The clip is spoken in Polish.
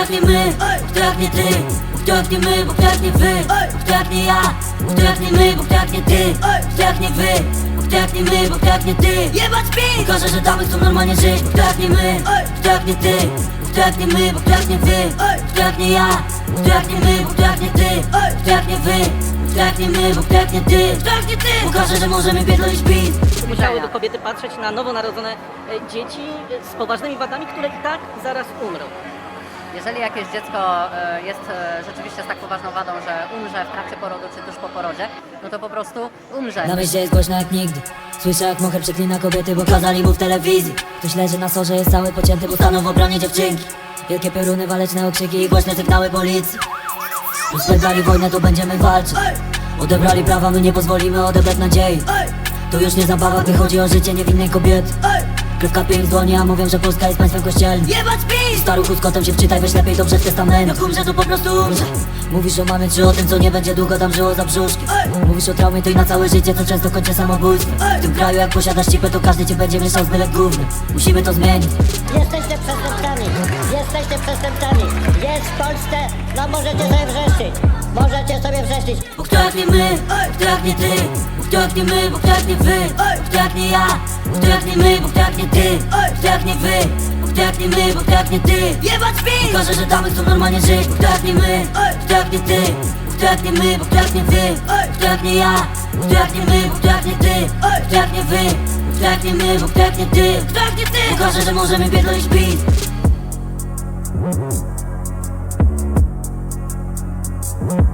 jak nie my, kto jak nie ty. Kto jak nie my, bo kto jak nie wy. Kto jak nie ja, kto jak nie my, bo kto jak nie ty. Kto jak nie wy, bo kto jak nie my, bo kto jak nie ty. Jebać pin! Pokażę, że damy chcą normalnie żyć. Bo kto jak nie my, kto jak nie ty. Kto jak nie my, bo kto jak nie wy. Kto jak nie ja, kto jak nie my, bo kto jak nie ty. Kto jak nie wy, kto jak nie my, bo kto jak nie ty. Kto jak nie ty! Pokażę, że możemy pierdolić pis Musiałyby kobiety patrzeć na nowo narodzone e, dzieci e, z poważnymi wadami, które i tak zaraz umrą. Jeżeli jakieś dziecko e, jest e, rzeczywiście z tak poważną wadą, że umrze w trakcie porodu czy tuż po porodzie, no to po prostu umrze. Na mieście jest głośno jak nigdy. Słyszę jak mocher przeklina kobiety, bo kazali mu w telewizji. Ktoś leży na sorze, jest cały pocięty, bo stanął w obronie dziewczynki. Wielkie pioruny, waleczne okrzyki i głośne sygnały policji. Rozpędzali wojnę, to będziemy walczyć. Odebrali prawa, my nie pozwolimy odebrać nadziei. To już nie zabawa, gdy chodzi o życie niewinnej kobiety Krew kapie im z dłoni, a mówią, że Polska jest państwem kościelnym. Jebać pis! Staruchu z kotem się wczytaj, weź lepiej dobrze w testament. Jak umrze, to po prostu umrze. Mówisz o mamie czy o tym, co nie będzie długo tam żyło za brzuszkiem. Mówisz o traumie, to i na całe życie, co często kończy samobójstwem W tym kraju, jak posiadasz cipę, to każdy cię będzie myślał z byle gównem Musimy to zmienić. Jesteście przestępcami, jesteście przestępcami. Jest w Polsce, no możecie sobie wrzeszczyć. Możecie sobie wrzeszczyć. Bo kto jak nie my, kto jak nie ty Bo kto jak nie my, bo kto jak nie wy Kto jak nie ja, kto jak nie my, ty Bóg tak nie wy, Bóg tak nie my, Bóg tak nie ty. Jebać mi! Pokażę, że damy tu normalnie żyć Bóg tak nie my, Bóg tak nie ty Bóg tak nie my, Bóg tak nie wy. Bóg tak nie ja, Bóg tak nie my, Bóg tak nie ty. Bóg tak nie wy, Bóg tak nie my, Bóg tak nie ty. Bóg tak nie ty Pokażę, że możemy pierdolić beat. Thank